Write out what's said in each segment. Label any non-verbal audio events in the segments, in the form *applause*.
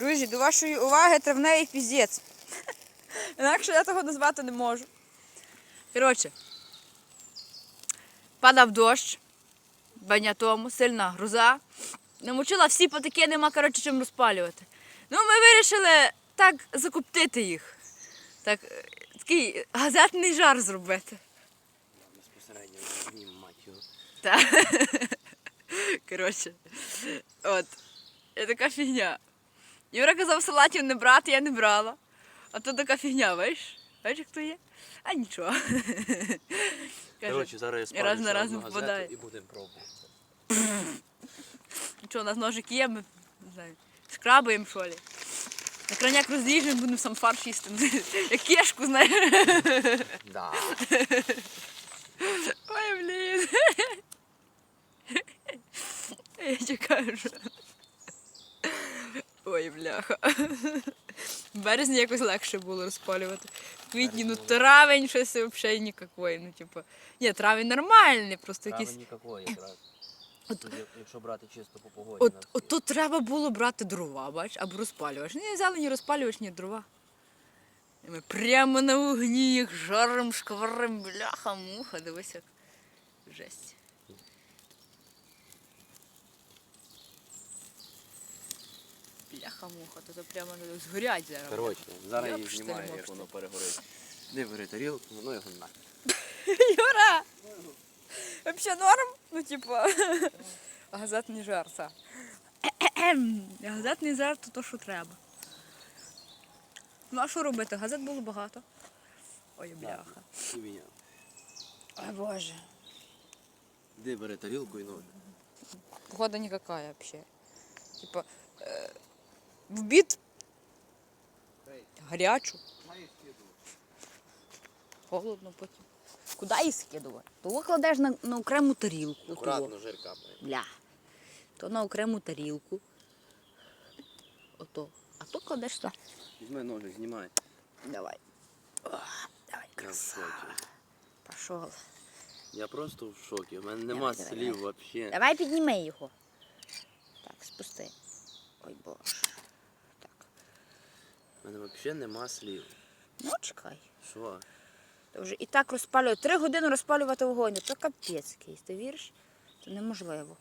Друзі, до вашої уваги травневий піздець. *laughs* Інакше я того назвати не можу. Коротше, падав дощ, баня тому, сильна гроза. Намочила всі потаки, нема коротше, чим розпалювати. Ну, ми вирішили так закоптити їх. Так, е, такий газетний жар зробити. Безпосередньо мать його. Та. *laughs* Коротше, от. І така фігня. Юра казав салатів не брати, я не брала. А то така фігня, бачиш? Бачиш, як то є? А нічого. *laughs* Коротше, зараз я раз на раз не газету впадає. і будемо пробувати. Що, у нас ножик є, ми не знаю, скрабаємо що ли. На краняк розріжемо, будемо сам фарш їсти. *laughs* Як кешку, знаєш. Да. *laughs* Ой, блін. Я чекаю. що- Ой, бляха. *laughs* В березні якось легше було розпалювати. В квітні, ну травень щось взагалі ніякої. Ну, типу. Ні, травень нормальний, просто якийсь. ніякої якраз. От- Якщо брати чисто по погоді. От, на всі. от тут треба було брати дрова, бач, або розпалювач. Ні, взяли ні розпалювач, ні дрова. І ми прямо на вогні їх жаром, шкварим, бляха, муха, дивись як. Жесть. Бляха муха, то, то прямо згорять зараз. Коротше, зараз її знімаю, як воно перегорить. Де бери тарілку, ну його на. *laughs* Юра! Вообще норм? Ну, типа, газетний жар, це. Газетний жар то то, що треба. Ну, а що робити? Газет було багато. Ой, бляха. Ой, Боже. Де бери тарілку і ноги. Погода никакая вообще. Типа, в обід гарячу. Холодно потім. Куди її скидувати? То кладеш на, на окрему тарілку. того. Акуратно, жир. Бля. То на окрему тарілку. Ото. А то кладеш сюди. Візьми ножик, знімай. Давай. О, давай, красава. Пішов. Я просто в шокі. У мене Давай, нема давай, слів давай. взагалі. Давай підніми його. Так, спусти. Ой, боже. Так. Взагалі нема слів. Ну, чекай. Що? То вже і так розпалює. Три години розпалювати вогонь. То капець якийсь, ти віриш? Це неможливо.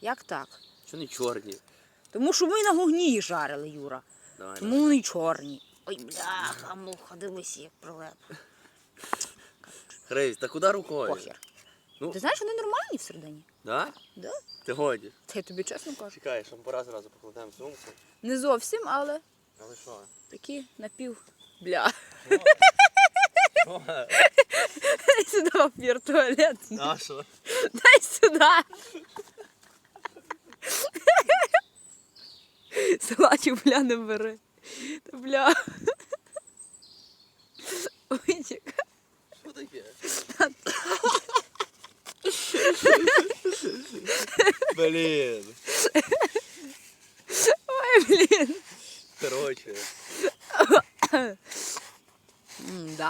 Як так? Що не чорні? Тому що ми на вогні їх жарили, Юра. Давай. Тому вони чорні. Ой, бляха, муха, дивись, як прилеп. Хрейс, та куди рукою? Похер. Ну. Ти знаєш, вони нормальні всередині. Да? Да? Ти годі. Та я тобі чесно кажу. Чекай, шампура зразу покладемо сумку. Не зовсім, але Але що? такі напів. Бля. *laughs* Дай сюди папір туалет. А що? Дай сюди. Салатів бля не бери. Та бля. Ой, чекай. Що таке? Блін. too.